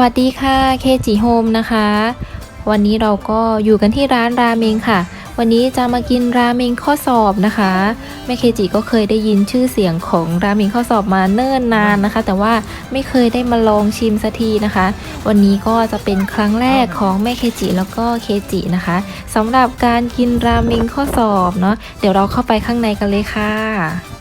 วัสดีค่ะเคจิโฮมนะคะ วันนี้เราก็อยู่กันที่ร้านราเมงค่ะ วันนี้จะมากินราเมงข้อสอบนะคะแม่เคจิก็เคยได้ยินชื่อเสียงของราเมงข้อสอบมาเนิ่นนานนะคะ แต่ว่าไม่เคยได้มาลองชิมสักทีนะคะ วันนี้ก็จะเป็นครั้งแรกของแม่เคจิแล้วก็เคจินะคะสำหรับการกินราเมงข้อสอบเนาะเดี๋ยวเราเข้าไปข้างในกันเลยค่ะ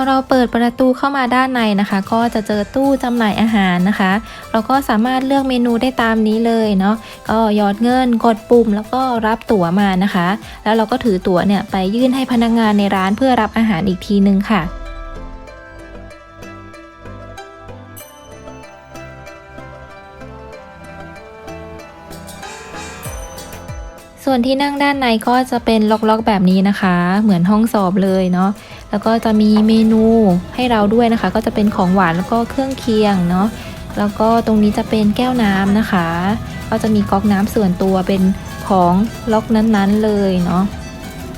อเราเปิดประตูเข้ามาด้านในนะคะ ก็จะเจอตู้จำหน่ายอาหารนะคะ เราก็สามารถเลือกเมนูได้ตามนี้เลยเนาะก็ยอดเงินกดปุ่ม แล้วก็รับตั๋วมานะคะ แล้วเราก็ถือตั๋วเนี่ยไปยื่นให้พนักงานในร้านเพื่อรับอาหารอีกทีนึงค่ะส่วนที่นั่งด้านในก็จะเป็นล็อกๆแบบนี้นะคะ เหมือนห้องสอบเลยเนาะ แล้วก็จะมีเมนูให้เราด้วยนะคะ ก็จะเป็นของหวานแล้วก็เครื่องเคียงเนาะ แล้วก็ตรงนี้จะเป็นแก้วน้ำนะคะ ก็จะมีก๊อกน้ำส่วนตัวเป็นของล็อกนั้นๆเลยเนาะ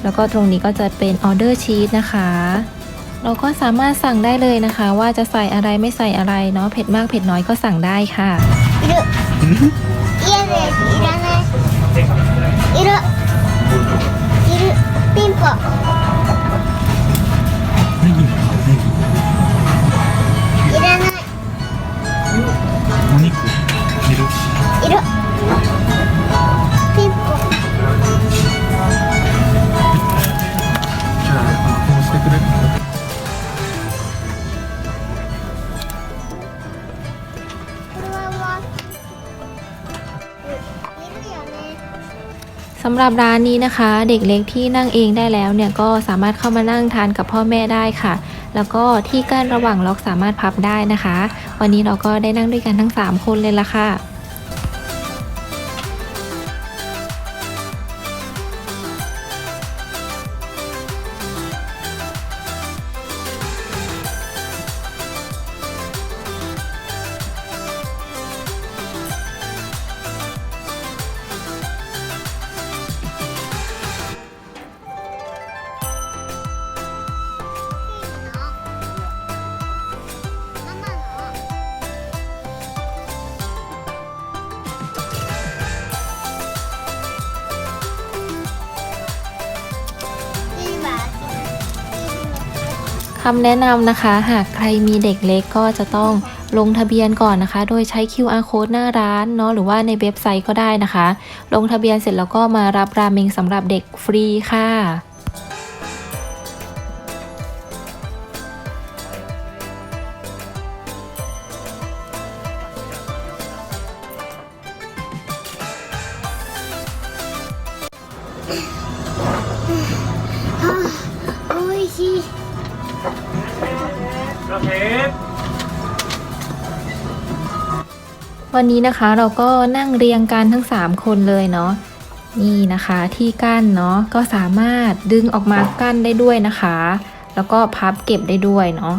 แล้วก็ตรงนี้ก็จะเป็นออเดอร์ชีสนะคะ เราก็สามารถสั่งได้เลยนะคะ ว่าจะใส่อะไรไม่ใส่อะไรเนาะ เผ็ดมากเผ็ดน้อยก็สั่งได้ค่ะ いる嫌ですいらないい สำหรับร้านนี้นะคะ เด็กเล็กที่นั่งเองได้แล้วเนี่ยก็สามารถเข้ามานั่งทานกับพ่อแม่ได้ค่ะ แล้วก็ที่กั้นระหว่างล็อกสามารถพับได้นะคะ วันนี้เราก็ได้นั่งด้วยกันทั้ง 3 คนเลยละค่ะ คำแนะนำนะคะ หากใครมีเด็กเล็กก็จะต้องลงทะเบียนก่อนนะคะ โดยใช้ QR code หน้าร้านเนาะหรือว่าในเว็บไซต์ก็ได้นะคะ ลงทะเบียนเสร็จแล้วก็มารับราเมงสำหรับเด็กฟรีค่ะ โอเควันนี้นะคะเราก็นั่งเรียงกันทั้ง 3 คนเลยเนาะนี่นะคะที่กั้นเนาะก็สามารถดึงออกมากั้นได้ด้วยนะคะ แล้วก็พับเก็บได้ด้วยเนาะ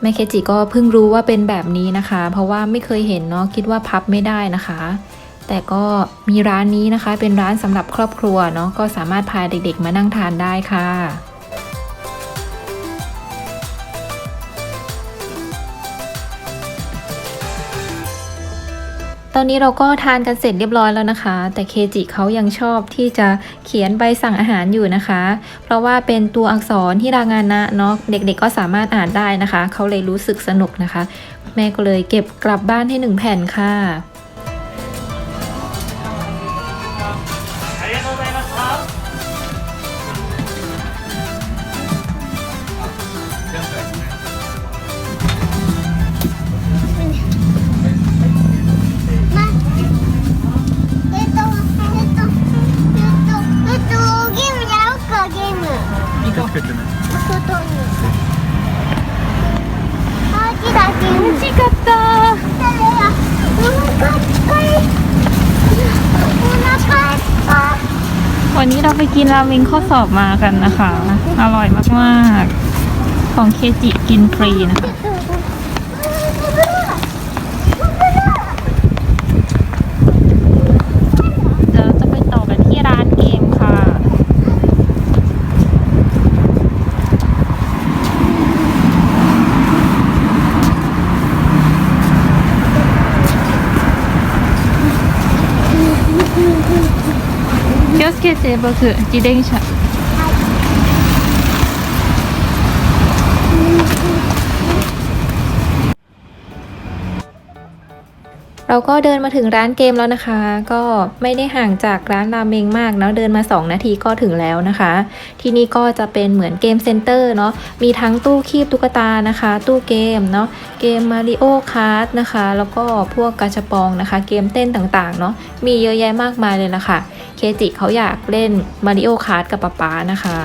แม่เคจิก็เพิ่งรู้ว่าเป็นแบบนี้นะคะ เพราะว่าไม่เคยเห็นเนาะคิดว่าพับไม่ได้นะคะ แต่ก็มีร้านนี้นะคะ เป็นร้านสำหรับครอบครัวเนาะก็สามารถพาเด็กๆมานั่งทานได้ค่ะ ตอนนี้เราก็ทานกันเสร็จเรียบร้อยแล้วนะคะ แต่เคจิเขายังชอบที่จะเขียนใบสั่งอาหารอยู่นะคะ เพราะว่าเป็นตัวอักษรที่รางานนะเนาะเด็กๆก็สามารถอ่านได้นะคะ เขาเลยรู้สึกสนุกนะคะ แม่ก็เลยเก็บกลับบ้านให้หนึ่งแผ่นค่ะ いいかつけてね外にあきだけ美味しかったお腹いっぱいお腹いっぱい วันนี้เราไปกินราเมงข้อสอบมากันนะคะ อร่อยมากๆ ของเคจิกินฟรีนะคะ เดี๋ยวจะไปต่อกันที่ร้านเกมค่ะ つけて僕自転車 เราก็เดินมาถึงร้านเกมแล้วนะคะ ก็ไม่ได้ห่างจากร้านราเมงมากเนาะเดินมา 2 นาทีก็ถึงแล้วนะคะ ที่นี่ก็จะเป็นเหมือนเกมเซ็นเตอร์เนาะมีทั้งตู้คีบตุ๊กตานะคะ ตู้เกมเนาะเกมมาริโอคาร์ดนะคะ แล้วก็พวกกาชาปองนะคะ เกมเต้นต่างๆเนาะมีเยอะแยะมากมายเลยละค่ะ เคจิเขาอยากเล่นมาริโอคาร์ดกับป๊าป๊านะคะ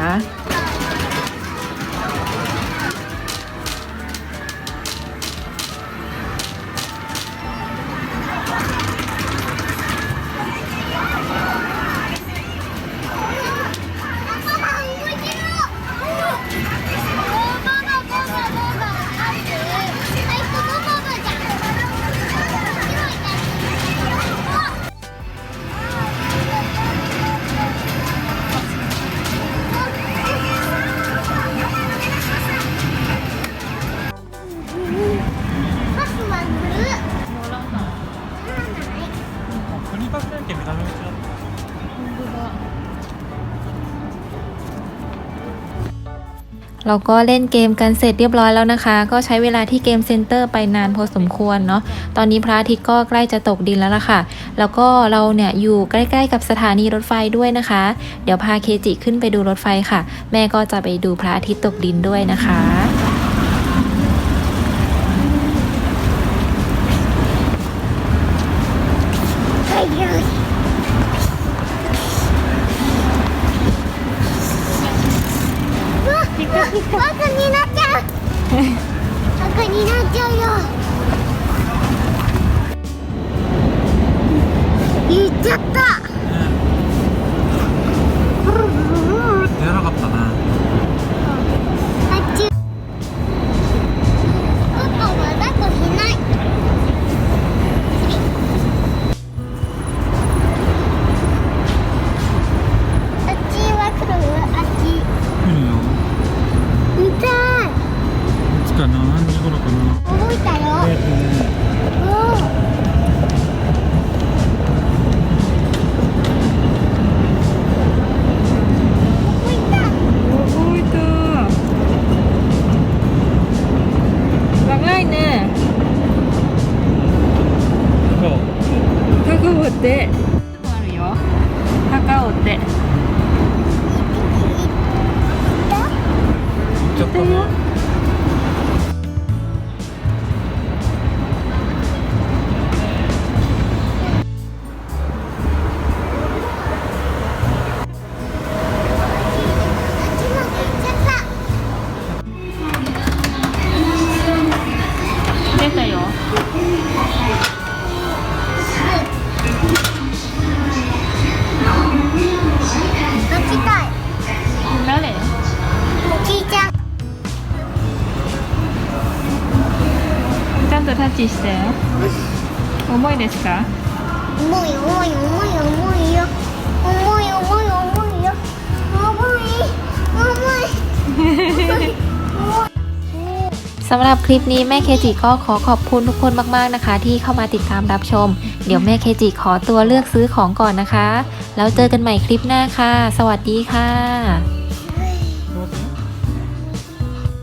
เราก็เล่นเกมกันเสร็จเรียบร้อยแล้วนะคะ ก็ใช้เวลาที่เกมเซ็นเตอร์ไปนานพอสมควรเนาะตอนนี้พระอาทิตย์ก็ใกล้จะตกดินแล้วล่ะค่ะ แล้วก็เราเนี่ยอยู่ใกล้ๆกับสถานีรถไฟด้วยนะคะ เดี๋ยวพาเคจิขึ้นไปดูรถไฟค่ะ แม่ก็จะไปดูพระอาทิตย์ตกดินด้วยนะคะ いつかな何時頃かな動いた。よえっとね。動いた長いねって 치 있어 요? 어머니 데스 까? 어머니어머니 어머니 어머니요 어머니 어머니 어머니 สำหรับคลิปนี้แม่เคจิก็ขอขอบคุณทุกคนมากๆนะคะ ที่เข้ามาติดตามรับชม เดี๋ยวแม่เคจิขอตัวเลือกซื้อของก่อนนะคะ แล้วเจอกันใหม่คลิปหน้าค่ะ สวัสดีค่ะ